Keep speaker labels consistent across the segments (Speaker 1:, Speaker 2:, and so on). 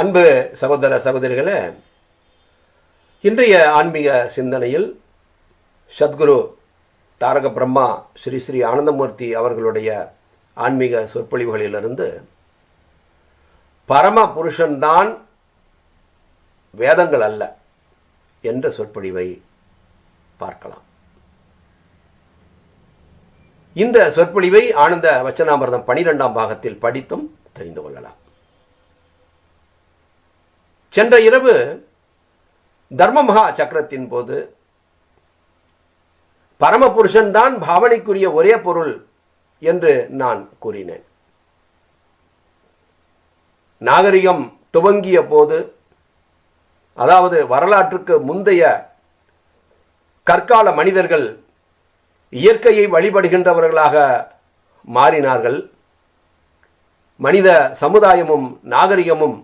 Speaker 1: அன்பு சகோதர சகோதரிகளே இன்றைய ஆன்மீக சிந்தனையில் சத்குரு தாரக பிரம்மா ஸ்ரீ ஸ்ரீ ஆனந்தமூர்த்தி அவர்களுடைய ஆன்மீக சொற்பொழிவுகளிலிருந்து பரம புருஷன்தான் வேதங்கள் அல்ல என்ற சொற்பொழிவை பார்க்கலாம். இந்த சொற்பொழிவை ஆனந்த வச்சனாமிரதம் பனிரெண்டாம் பாகத்தில் படித்தும் தெரிந்து கொள்ளலாம். சென்ற இரவு தர்மமகா சக்கரத்தின் போது பரமபுருஷன் தான் பாவனைக்குரிய ஒரே பொருள் என்று நான் கூறினேன். நாகரிகம் துவங்கிய போது அதாவது வரலாற்றுக்கு முந்தைய கற்கால மனிதர்கள் இயற்கையை வழிபடுகின்றவர்களாக மாறினார்கள். மனித சமுதாயமும் நாகரிகமும்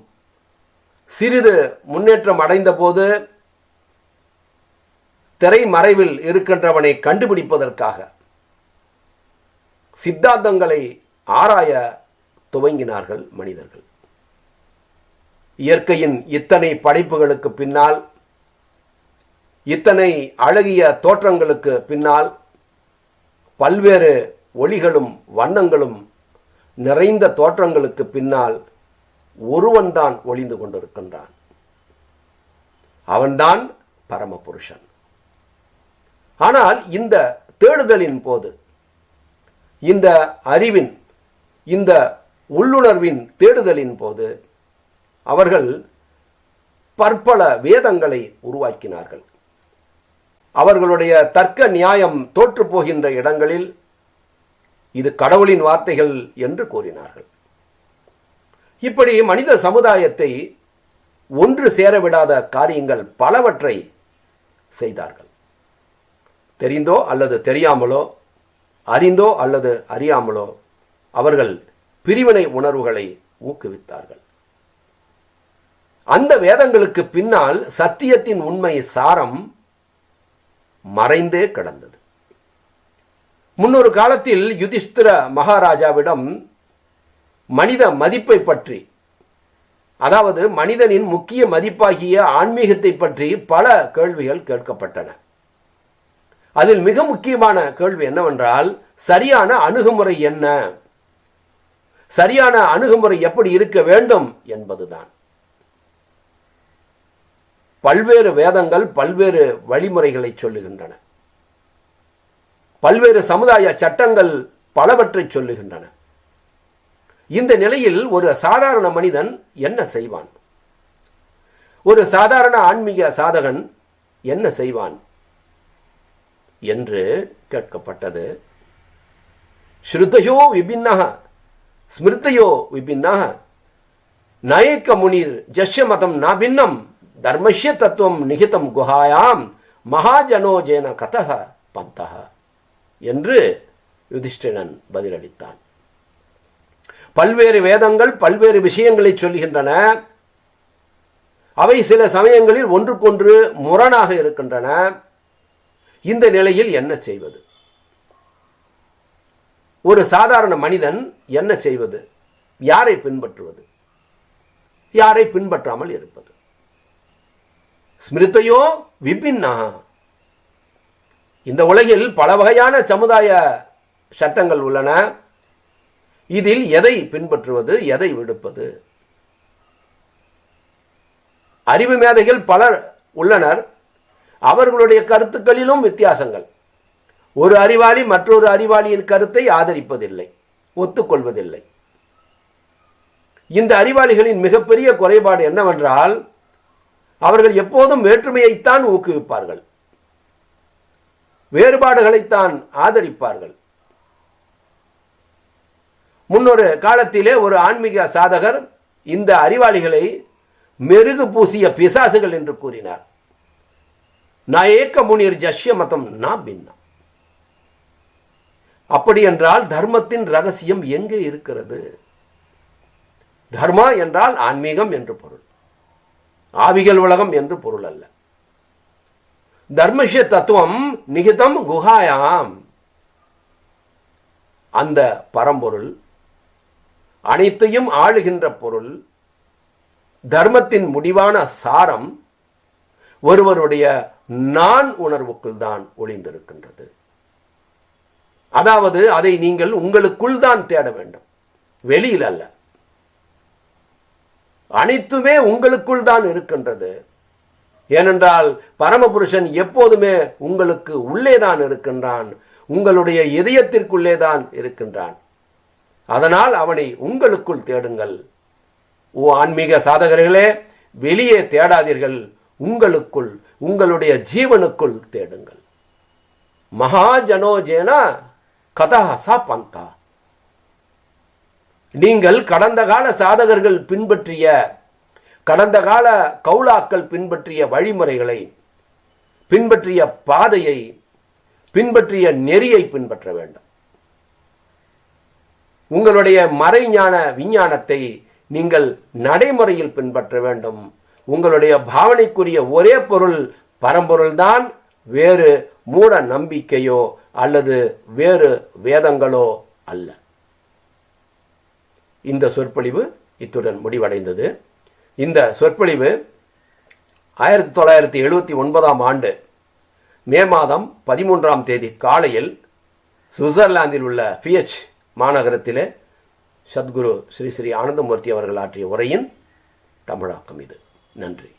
Speaker 1: சிறிது முன்னேற்றம் அடைந்தபோது திரைமறைவில் இருக்கின்றவனை கண்டுபிடிப்பதற்காக சித்தாந்தங்களை ஆராய துவங்கினார்கள் மனிதர்கள். இயற்கையின் இத்தனை படைப்புகளுக்கு பின்னால் இத்தனை அழகிய தோற்றங்களுக்கு பின்னால் பல்வேறு ஒளிகளும் வண்ணங்களும் நிறைந்த தோற்றங்களுக்கு பின்னால் ஒருவன்தான் ஒளிந்து கொண்டிருக்கின்றான். அவன்தான் பரமபுருஷன். ஆனால் இந்த தேடுதலின் போது இந்த அறிவின் இந்த உள்ளுணர்வின் தேடுதலின் போது அவர்கள் பற்பல வேதங்களை உருவாக்கினார்கள். அவர்களுடைய தர்க்க நியாயம் தோற்று போகின்ற இடங்களில் இது கடவுளின் வார்த்தைகள் என்று கூறினார்கள். இப்படி மனித சமுதாயத்தை ஒன்று சேரவிடாத காரியங்கள் பலவற்றை செய்தார்கள். தெரிந்தோ அல்லது தெரியாமலோ அறிந்தோ அல்லது அறியாமலோ அவர்கள் பிரிவினை உணர்வுகளை ஊக்குவித்தார்கள். அந்த வேதங்களுக்கு பின்னால் சத்தியத்தின் உண்மை சாரம் மறைந்தே கிடந்தது. முன்னொரு காலத்தில் யுதிஷ்திர மகாராஜாவிடம் மனித மதிப்பை பற்றி. அதாவது மனிதனின் முக்கிய மதிப்பாகிய ஆன்மீகத்தை பற்றி பல கேள்விகள் கேட்கப்பட்டன. அதில் மிக முக்கியமான கேள்வி என்னவென்றால் சரியான அணுகுமுறை என்ன? சரியான அணுகுமுறை எப்படி இருக்க வேண்டும் என்பதுதான். பல்வேறு வேதங்கள் பல்வேறு வழிமுறைகளை சொல்லுகின்றன. பல்வேறு சமுதாய சட்டங்கள் பலவற்றை சொல்லுகின்றன. இந்த நிலையில் ஒரு சாதாரண மனிதன் என்ன செய்வான்? ஒரு சாதாரண ஆன்மீக சாதகன் என்ன செய்வான்? என்று கேட்கப்பட்டது. ஸ்ருதையோ விபின்னா ஸ்மிருதையோ விபின்னா நயக்க முனிர் ஜஷ்ய மதம் நாபின்னம் தர்மஷ்ய தத்துவம் நிகிதம் குஹாயாம் மகாஜனோ ஜேன கதக பந்தக என்று யுதிஷ்டிரன் பதிலளித்தான். பல்வேறு வேதங்கள் பல்வேறு விஷயங்களை சொல்கின்றன. அவை சில சமயங்களில் ஒன்றுக்கொன்று முரணாக இருக்கின்றன. இந்த நிலையில் என்ன செய்வது? ஒரு சாதாரண மனிதன் என்ன செய்வது? யாரை பின்பற்றுவது? யாரை பின்பற்றாமல் இருப்பது? ஸ்மிருதையோ விபின்னா? இந்த உலகில் பல வகையான சமுதாய சட்டங்கள் உள்ளன. இதில் எதை பின்பற்றுவது எதை விடுப்பது? அறிவு மேதைகள் பலர் உள்ளனர். அவர்களுடைய கருத்துக்களிலும் வித்தியாசங்கள். ஒரு அறிவாளி மற்றொரு அறிவாளியின் கருத்தை ஆதரிப்பதில்லை ஒத்துக்கொள்வதில்லை. இந்த அறிவாளிகளின் மிகப்பெரிய குறைபாடு என்னவென்றால் அவர்கள் எப்போதும் வேற்றுமையைத்தான் ஊக்குவிப்பார்கள். வேறுபாடுகளைத்தான் ஆதரிப்பார்கள். முன்னொரு காலத்திலே ஒரு ஆன்மீக சாதகர் இந்த அறிவாளிகளை மெருகு பூசிய பிசாசுகள் என்று கூறினார். நயேக்க முனிர் ஜஷ்ய மதம் நா பின்னம். அப்படி என்றால் தர்மத்தின் ரகசியம் எங்கே இருக்கிறது? தர்மா என்றால் ஆன்மீகம் என்று பொருள். ஆவிகள் உலகம் என்று பொருள் அல்ல. தர்மஷ தத்துவம் நிகிதம் குஹாயாம். அந்த பரம்பொருள் அனைத்தையும் ஆளுகின்ற பொருள் தர்மத்தின் முடிவான சாரம் ஒருவருடைய நான் உணர்வுக்குள் தான் ஒளிந்திருக்கின்றது. அதாவது அதை நீங்கள் உங்களுக்குள் தான் தேட வேண்டும். வெளியில் அல்ல. அனைத்துமே உங்களுக்குள் தான் இருக்கின்றது. ஏனென்றால் பரமபுருஷன் எப்போதுமே உங்களுக்கு உள்ளே தான் இருக்கின்றான். உங்களுடைய இதயத்திற்குள்ளே தான் இருக்கின்றான். அதனால் அவனை உங்களுக்குள் தேடுங்கள். ஓ ஆன்மீக சாதகர்களே வெளியே தேடாதீர்கள். உங்களுக்குள் உங்களுடைய ஜீவனுக்குள் தேடுங்கள். மகாஜனோஜேனா கதா சா பந்தா. நீங்கள் கடந்த கால சாதகர்கள் பின்பற்றிய கடந்த கால கௌலாக்கள் பின்பற்றிய வழிமுறைகளை பின்பற்றிய பாதையை பின்பற்றிய நெறியை பின்பற்ற வேண்டும். உங்களுடைய மறைஞான விஞ்ஞானத்தை நீங்கள் நடைமுறையில் பின்பற்ற வேண்டும். உங்களுடைய பாவனைக்குரிய ஒரே பொருள் பரம்பொருள்தான் வேறு மூட நம்பிக்கையோ அல்லது வேறு வேதங்களோ அல்ல. இந்த சொற்பொழிவு இத்துடன் முடிவடைந்தது. இந்த சொற்பொழிவு ஆயிரத்தி தொள்ளாயிரத்தி எழுபத்தி ஒன்பதாம் ஆண்டு மே மாதம் பதிமூன்றாம் தேதி காலையில் சுவிட்சர்லாந்தில் உள்ள ஃபியச் மாநகரத்திலே சத்குரு ஸ்ரீ ஸ்ரீ ஆனந்தமூர்த்தி அவர்கள் ஆற்றிய உரையின் தமிழாக்கம் இது. நன்றி.